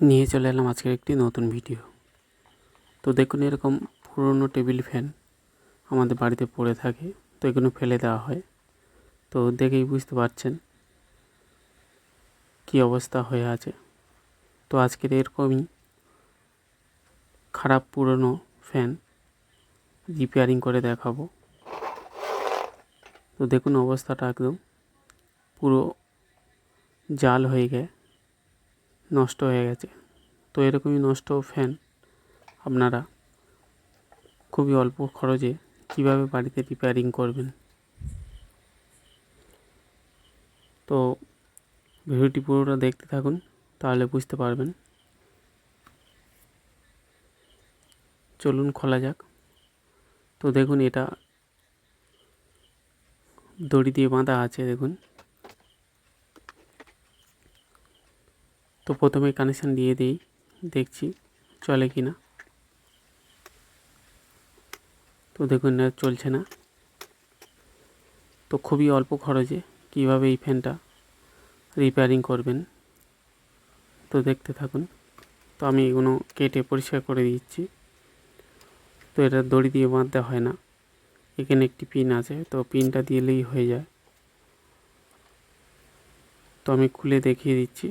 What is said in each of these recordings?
নিয়ে চলে এলাম আজকের একটি নতুন ভিডিও। তো দেখুন, এরকম পুরনো টেবিল ফ্যান আমাদের বাড়িতে পড়ে থাকে, তো এগুলো ফেলে দেওয়া হয়। তো দেখেই বুঝতে পারছেন কী অবস্থা হয়ে আছে। তো আজকের এরকমই খারাপ পুরনো ফ্যান রিপেয়ারিং করে দেখাবো। তো দেখুন, অবস্থাটা একদম পুরো জাল হয়ে গে নষ্ট হয়ে গেছে। তো এরকমই নষ্ট ফ্যান আপনারা খুবই অল্প খরচে কীভাবে বাড়িতে রিপেয়ারিং করবেন? তো ভিডিওটি পুরোটা দেখতে থাকুন, তাহলে বুঝতে পারবেন। চলুন খোলা যাক। তো দেখুন এটা দড়ি দিয়ে বাঁধা আছে, দেখুন। তো প্রথমে কানেকশান দিয়ে দিই, দেখছি চলে কি না। তো দেখুন না চলছে না। তো খুবই অল্প খরচে কীভাবে এই ফ্যানটা রিপেয়ারিং করবেন, তো দেখতে থাকুন। তো আমি এগুলো কেটে পরিষ্কার করে দিচ্ছি। তো এটা দড়ি দিয়ে বাঁধতে হয় না। এখানে একটি পিন আছে, তো পিনটা দিলেই হয়ে যায়। তো আমি খুলে দেখিয়ে দিচ্ছি।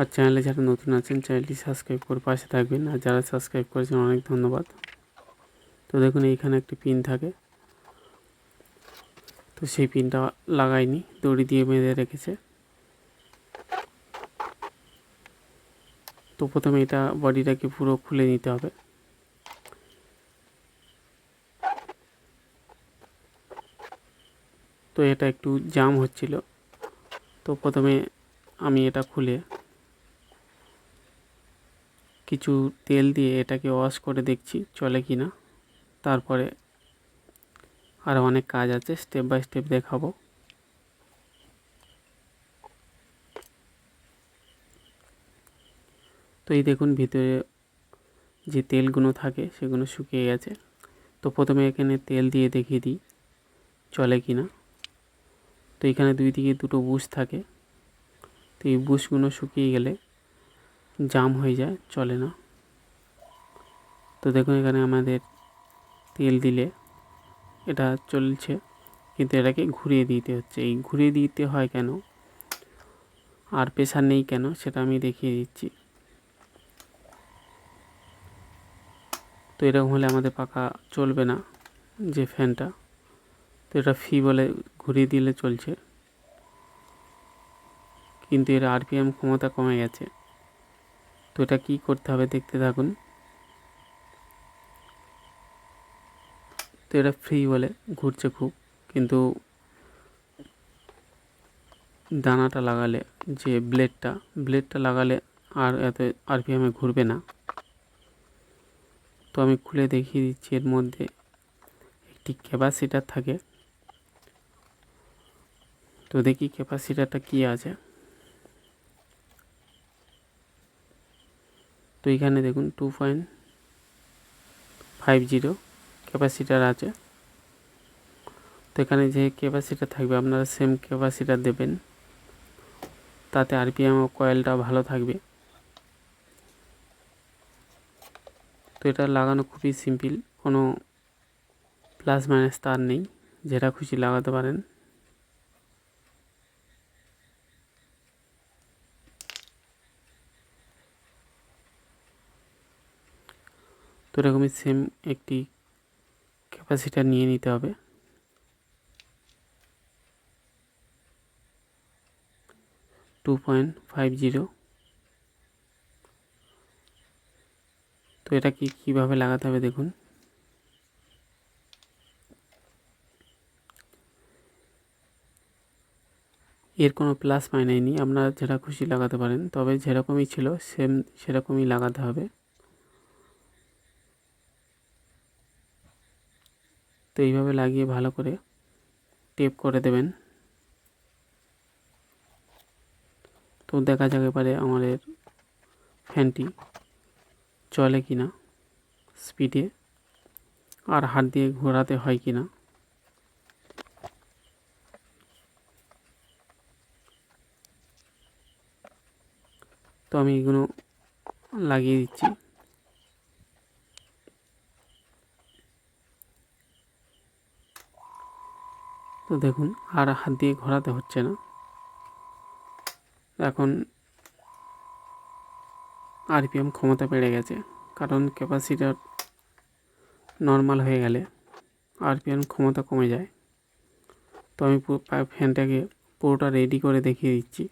আর চ্যানেলে যারা নতুন আছেন চ্যানেলটি সাবস্ক্রাইব করে পাশে থাকবেন। আর যারা সাবস্ক্রাইব করেছেন, অনেক ধন্যবাদ। তো দেখুন, এইখানে একটি পিন থাকে। তো সেই পিনটা লাগাইনি, দড়ি দিয়ে বেঁধে রেখেছে। তো প্রথমে এটা বডিটাকে পুরো খুলে নিতে হবে। তো এটা একটু জাম হচ্ছিল। তো প্রথমে আমি এটা খুলে কিছু তেল দিয়ে এটাকে ওয়াশ করে দেখছি চলে কি না। তারপরে আরও অনেক কাজ আছে স্টেপ বাই স্টেপ দেখাবো। তো এই দেখুন ভিতরে যে তেলগুলো থাকে সেগুলো শুকিয়ে গেছে। তো প্রথমে এখানে তেল দিয়ে দেখিয়ে দিই, চলে কি না। তো এখানে দুই দিকে দুটো বুশ থাকে। তো এই বুশগুলো শুকিয়ে গেলে জাম হয়ে যায়, চলে না। তো দেখুন এখানে আমাদের তেল দিলে এটা চলছে, কিন্তু এটাকে ঘুরিয়ে দিতে হচ্ছে। এই ঘুরিয়ে দিতে হয় কেন? আর প্রেশার নেই কেন? সেটা আমি দেখিয়ে দিচ্ছি। তো এরকম হলে আমাদের পাখা চলবে না, যে ফ্যানটা। তো এটা ফি বলে ঘুরিয়ে দিলে চলছে। কিন্তু এর আরপিএম ক্ষমতা কমে গেছে। তো এটা কী করতে হবে দেখতে থাকুন। তো এটা ফ্রি বলে, ঘুরছে খুব। কিন্তু দানাটা লাগালে, যে ব্লেডটা ব্লেডটা লাগালে আর এত আরপিএমে ঘুরবে না। তো আমি খুলে দেখিয়ে দিচ্ছি এর মধ্যে। একটি ক্যাপাসিটার থাকে। তো দেখি ক্যাপাসিটারটা কী আছে। তো এখানে দেখুন two point five zero capacitor আছে। তো এখানে যে ক্যাপাসিটার থাকবে, আপনারা সেম ক্যাপাসিটার দেবেন। তাতে আরপিএম ও কয়েলটা ভালো থাকবে। তো এটা লাগানো খুবই সিম্পল কোনো প্লাস মাইনাস তার নেই। যেটা খুশি লাগাতে পারেন। তো এরকমই সেম একটি ক্যাপাসিটার নিয়ে নিতে হবে। টু পয়েন্ট ফাইভ জিরো তো এটা কি, কীভাবে লাগাতে হবে দেখুন। এর কোনো প্লাস মাইনে নেই, আপনারা যেটা খুশি লাগাতে পারেন, তবে যেরকমই ছিল সেম সেরকমই লাগাতে হবে। তো এইভাবে লাগিয়ে ভালো করে টেপ করে দেবেন। তো দেখা যাক এবারে আমাদের ফ্যানটি চলে কি না স্পিডে আর হাত দিয়ে ঘোরাতে হয় কি না তো আমি এগুলো লাগিয়ে দিচ্ছি। তো দেখুন, আর হাত দিয়ে ঘোরাতে হচ্ছে না। এখন আরপিএম ক্ষমতা বেড়ে গেছে, কারণ ক্যাপাসিটার নর্মাল হয়ে গেলে আরপিএম ক্ষমতা কমে যায়। তো আমি পুরো ফ্যানটাকে পুরোটা রেডি করে দেখিয়ে দিচ্ছি।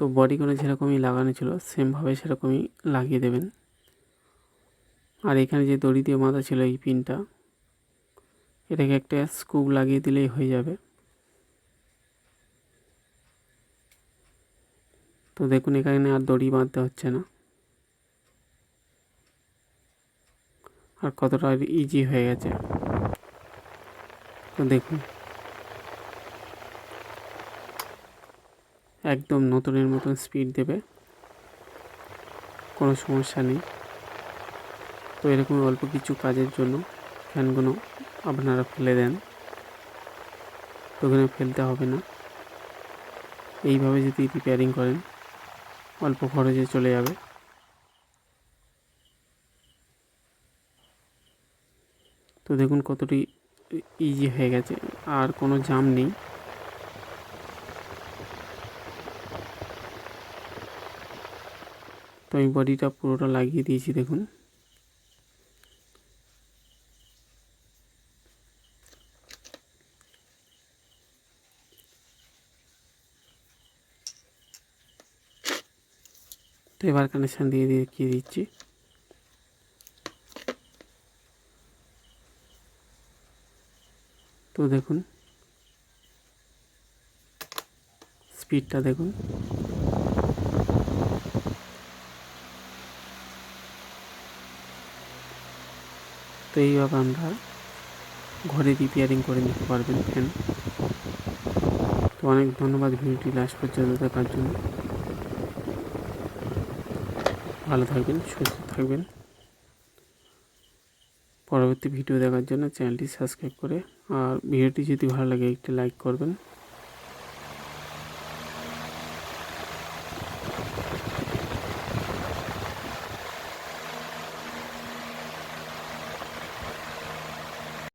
তো বডি বডিগুলো যেরকমই লাগানো ছিল সেমভাবে সেরকমই লাগিয়ে দেবেন। আর এখানে যে দড়ি দিয়ে বাঁধা ছিল এই পিনটা এটাকে একটা স্কুপ লাগিয়ে দিলেই হয়ে যাবে। তো দেখুন, এখানে আর দড়ি বাঁধতে হচ্ছে না। আর কতটা ইজি হয়ে গেছে। তো দেখুন। একদম নতুনের মতন স্পিড দেবে। কোনো সমস্যা নেই। তো এরকম অল্প কিছু কাজের জন্য ফ্যানগুলো আপনারা ফেলে দেন। তো ওখানে ফেলতে হবে না। এইভাবে যদি রিপেয়ারিং করেন, অল্প খরচে চলে যাবে। তো দেখুন কতটি ইজি হয়ে গেছে। আর কোনো জাম নেই। তো আমি বডিটা পুরোটা লাগিয়ে দিয়েছি, দেখুন। তো এবার কানেকশান দিয়ে দেখিয়ে দিচ্ছি। তো দেখুন স্পিডটা দেখুন। তো এইভাবে আমরা ঘরে রিপেয়ারিং করে নিতে পারবেন ফ্যান তো অনেক ধন্যবাদ ভিডিওটি লাস্ট পর্যন্ত দেখার জন্য। ভালো থাকবেন, সুস্থ থাকবেন। পরবর্তী ভিডিও দেখার জন্য চ্যানেলটি সাবস্ক্রাইব করে, আর ভিডিওটি যদি ভালো লাগে, একটি লাইক করবেন।